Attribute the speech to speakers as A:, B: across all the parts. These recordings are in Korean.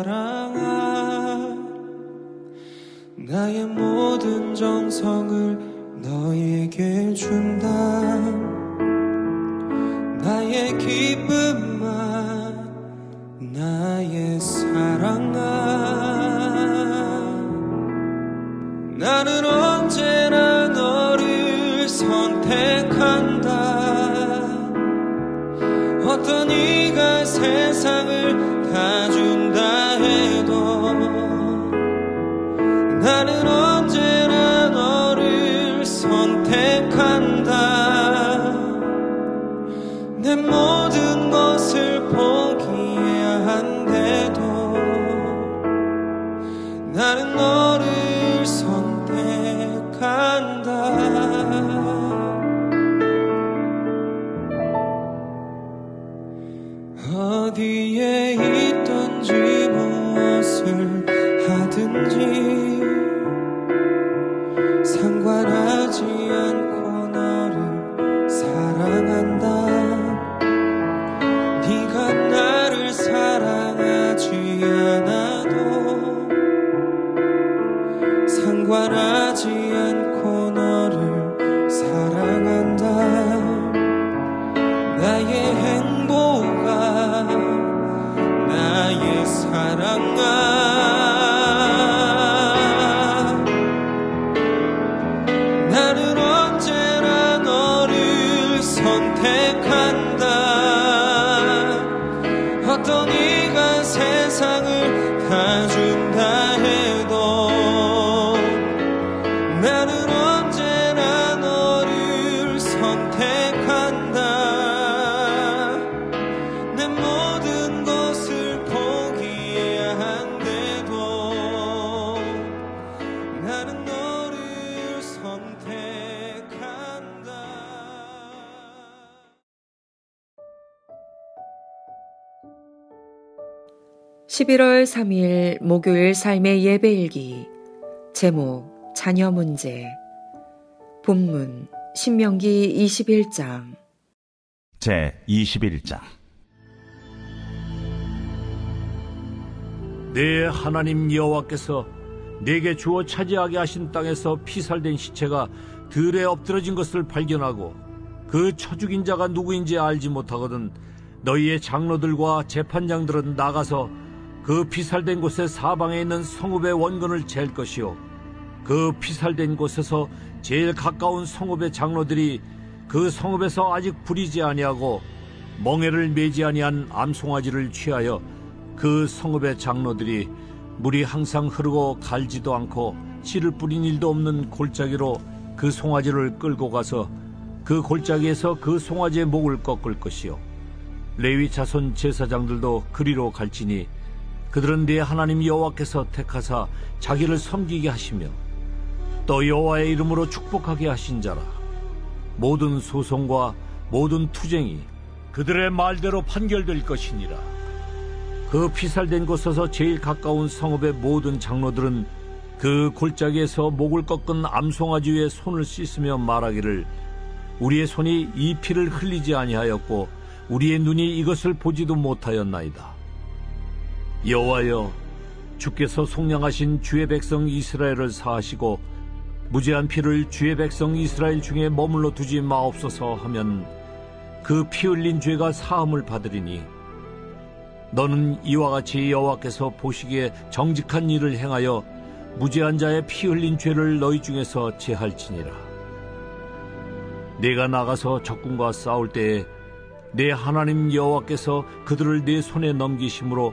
A: 사랑아 나의 모든 정성을 너에게 준다 나의 기쁨만 나의 사랑아 나는 언제나 너를 선택한다. 어떤 이가 세상을
B: 11월 3일 목요일 삶의 예배일기. 제목 자녀 문제. 본문 신명기 21장.
C: 제 21장.
D: 내 하나님 여호와께서 내게 주어 차지하게 하신 땅에서 피살된 시체가 들에 엎드러진 것을 발견하고 그 처죽인 자가 누구인지 알지 못하거든 너희의 장로들과 재판장들은 나가서 그 피살된 곳의 사방에 있는 성읍의 원근을 잴 것이요. 그 피살된 곳에서 제일 가까운 성읍의 장로들이 그 성읍에서 아직 부리지 아니하고 멍에를 매지 아니한 암송아지를 취하여 그 성읍의 장로들이 물이 항상 흐르고 갈지도 않고 씨를 뿌린 일도 없는 골짜기로 그 송아지를 끌고 가서 그 골짜기에서 그 송아지의 목을 꺾을 것이요. 레위 자손 제사장들도 그리로 갈지니 그들은 네 하나님 여호와께서 택하사 자기를 섬기게 하시며 또 여호와의 이름으로 축복하게 하신 자라 모든 소송과 모든 투쟁이 그들의 말대로 판결될 것이니라 그 피살된 곳에서 제일 가까운 성읍의 모든 장로들은 그 골짜기에서 목을 꺾은 암송아지 위에 손을 씻으며 말하기를 우리의 손이 이 피를 흘리지 아니하였고 우리의 눈이 이것을 보지도 못하였나이다. 여호와여 주께서 속량하신 주의 백성 이스라엘을 사하시고 무죄한 피를 주의 백성 이스라엘 중에 머물러 두지 마옵소서 하면 그 피 흘린 죄가 사함을 받으리니 너는 이와 같이 여호와께서 보시기에 정직한 일을 행하여 무죄한 자의 피 흘린 죄를 너희 중에서 제할지니라. 내가 나가서 적군과 싸울 때에 내 하나님 여호와께서 그들을 내 손에 넘기심으로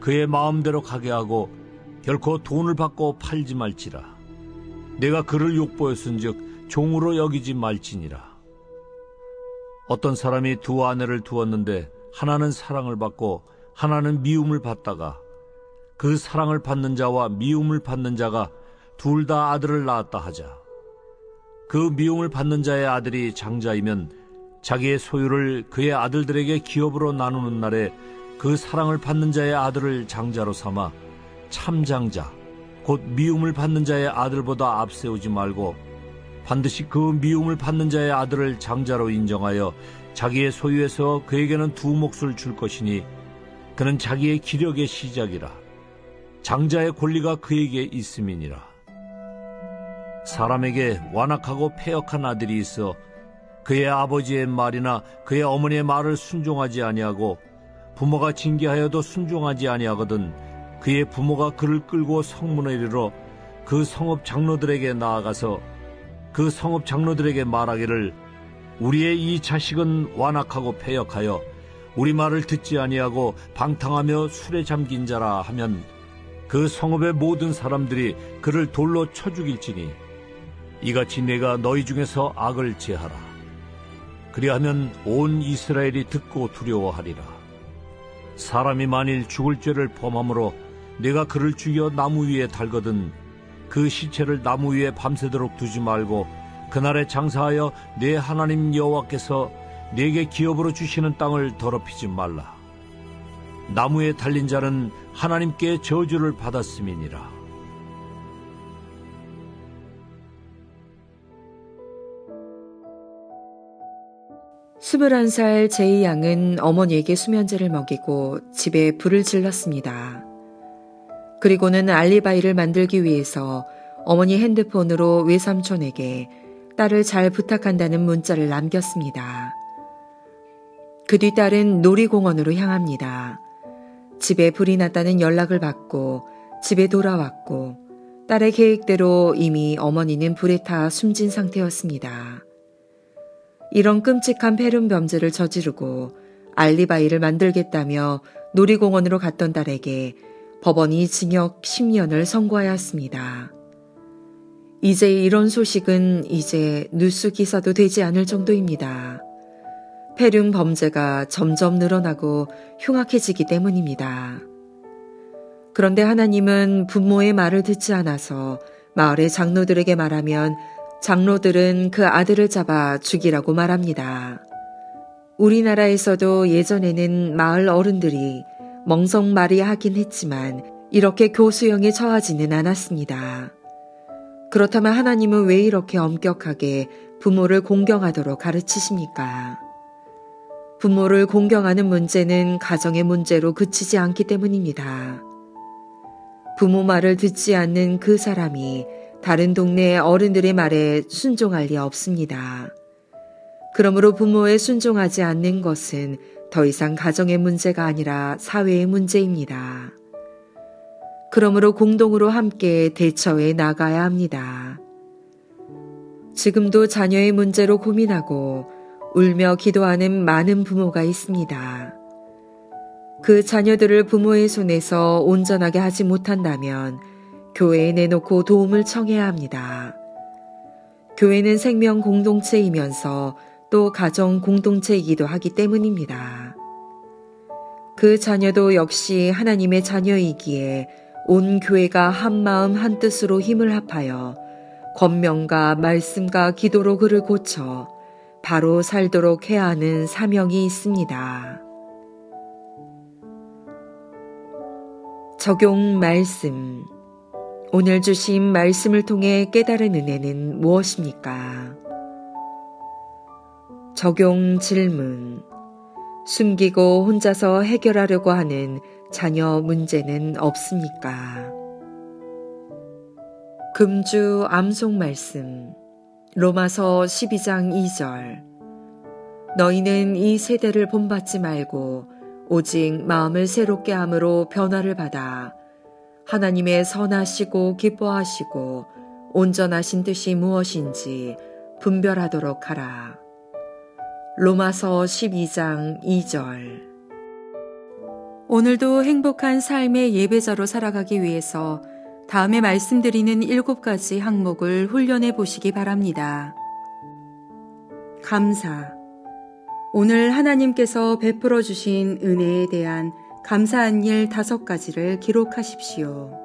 D: 그의 마음대로 가게 하고 결코 돈을 받고 팔지 말지라. 내가 그를 욕보였은즉 종으로 여기지 말지니라. 어떤 사람이 두 아내를 두었는데 하나는 사랑을 받고 하나는 미움을 받다가 그 사랑을 받는 자와 미움을 받는 자가 둘 다 아들을 낳았다 하자. 그 미움을 받는 자의 아들이 장자이면 자기의 소유를 그의 아들들에게 기업으로 나누는 날에 그 사랑을 받는 자의 아들을 장자로 삼아 참장자, 곧 미움을 받는 자의 아들보다 앞세우지 말고 반드시 그 미움을 받는 자의 아들을 장자로 인정하여 자기의 소유에서 그에게는 두 몫을 줄 것이니 그는 자기의 기력의 시작이라. 장자의 권리가 그에게 있음이니라. 사람에게 완악하고 폐역한 아들이 있어 그의 아버지의 말이나 그의 어머니의 말을 순종하지 아니하고 부모가 징계하여도 순종하지 아니하거든 그의 부모가 그를 끌고 성문에 이르러 그 성읍 장로들에게 나아가서 그 성읍 장로들에게 말하기를 우리의 이 자식은 완악하고 폐역하여 우리 말을 듣지 아니하고 방탕하며 술에 잠긴 자라 하면 그 성읍의 모든 사람들이 그를 돌로 쳐 죽일지니 이같이 내가 너희 중에서 악을 제하라. 그리하면 온 이스라엘이 듣고 두려워하리라 사람이 만일 죽을 죄를 범함으로 내가 그를 죽여 나무 위에 달거든 그 시체를 나무 위에 밤새도록 두지 말고 그날에 장사하여 내 하나님 여호와께서 내게 기업으로 주시는 땅을 더럽히지 말라. 나무에 달린 자는 하나님께 저주를 받았음이니라.
B: 스물한 살 제이 양은 어머니에게 수면제를 먹이고 집에 불을 질렀습니다. 그리고는 알리바이를 만들기 위해서 어머니 핸드폰으로 외삼촌에게 딸을 잘 부탁한다는 문자를 남겼습니다. 그 뒤 딸은 놀이공원으로 향합니다. 집에 불이 났다는 연락을 받고 집에 돌아왔고 딸의 계획대로 이미 어머니는 불에 타 숨진 상태였습니다. 이런 끔찍한 폐륜 범죄를 저지르고 알리바이를 만들겠다며 놀이공원으로 갔던 딸에게 법원이 징역 10년을 선고하였습니다. 이제 이런 소식은 이제 뉴스 기사도 되지 않을 정도입니다. 폐륜 범죄가 점점 늘어나고 흉악해지기 때문입니다. 그런데 하나님은 부모의 말을 듣지 않아서 마을의 장로들에게 말하면 장로들은 그 아들을 잡아 죽이라고 말합니다. 우리나라에서도 예전에는 마을 어른들이 멍석말이 하긴 했지만 이렇게 교수형에 처하지는 않았습니다. 그렇다면 하나님은 왜 이렇게 엄격하게 부모를 공경하도록 가르치십니까? 부모를 공경하는 문제는 가정의 문제로 그치지 않기 때문입니다. 부모 말을 듣지 않는 그 사람이 다른 동네 어른들의 말에 순종할 리 없습니다. 그러므로 부모에 순종하지 않는 것은 더 이상 가정의 문제가 아니라 사회의 문제입니다. 그러므로 공동으로 함께 대처해 나가야 합니다. 지금도 자녀의 문제로 고민하고 울며 기도하는 많은 부모가 있습니다. 그 자녀들을 부모의 손에서 온전하게 하지 못한다면 교회에 내놓고 도움을 청해야 합니다. 교회는 생명 공동체이면서 또 가정 공동체이기도 하기 때문입니다. 그 자녀도 역시 하나님의 자녀이기에 온 교회가 한 마음 한 뜻으로 힘을 합하여 권명과 말씀과 기도로 그를 고쳐 바로 살도록 해야 하는 사명이 있습니다. 적용 말씀. 오늘 주신 말씀을 통해 깨달은 은혜는 무엇입니까? 적용 질문. 숨기고 혼자서 해결하려고 하는 자녀 문제는 없습니까? 금주 암송 말씀. 로마서 12장 2절. 너희는 이 세대를 본받지 말고 오직 마음을 새롭게 함으로 변화를 받아 하나님의 선하시고 기뻐하시고 온전하신 뜻이 무엇인지 분별하도록 하라. 로마서 12장 2절 오늘도 행복한 삶의 예배자로 살아가기 위해서 다음에 말씀드리는 일곱 가지 항목을 훈련해 보시기 바랍니다. 감사. 오늘 하나님께서 베풀어 주신 은혜에 대한 감사한 일 다섯 가지를 기록하십시오.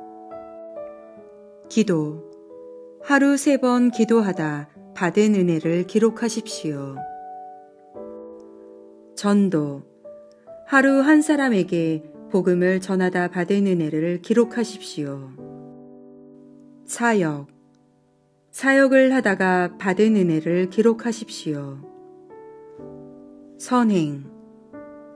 B: 기도. 하루 세 번 기도하다 받은 은혜를 기록하십시오. 전도. 하루 한 사람에게 복음을 전하다 받은 은혜를 기록하십시오. 사역. 사역을 하다가 받은 은혜를 기록하십시오. 선행.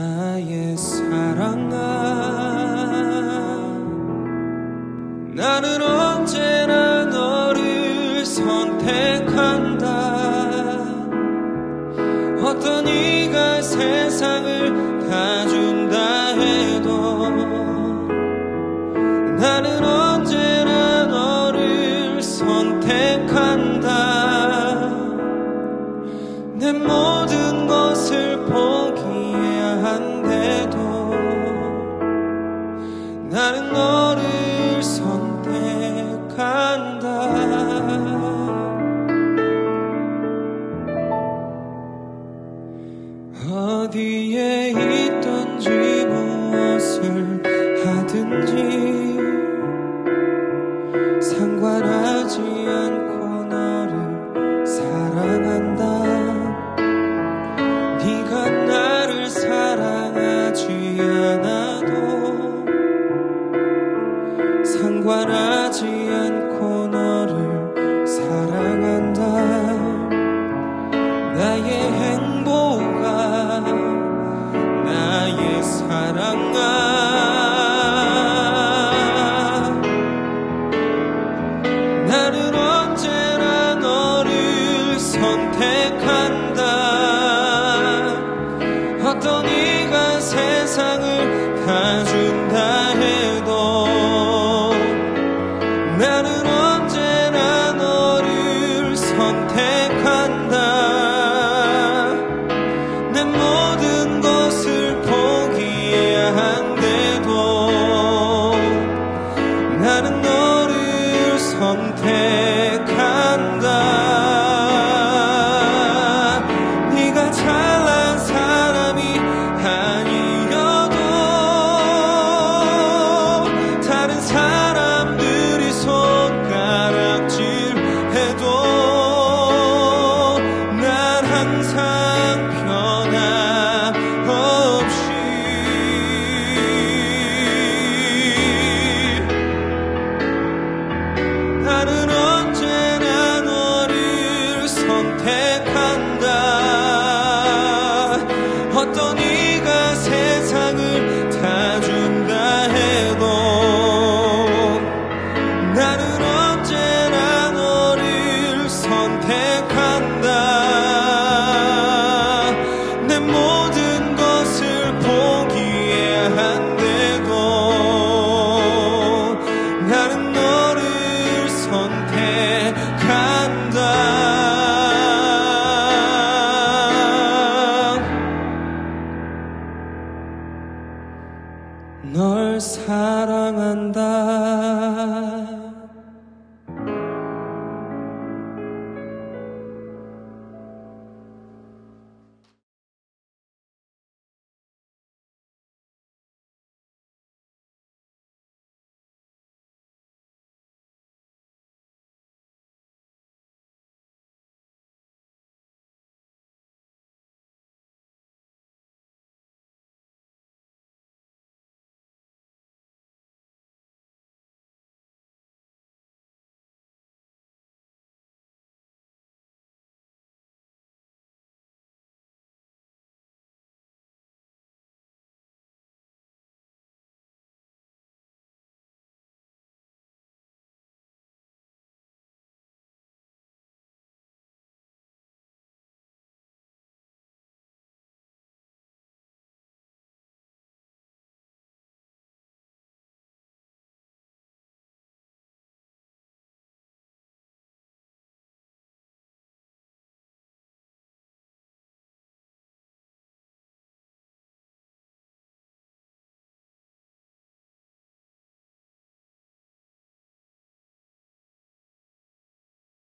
A: 나의 사랑아 나는 언제나 너를 선택한다. 어떤 이가 세상을 다 준다 해도 나는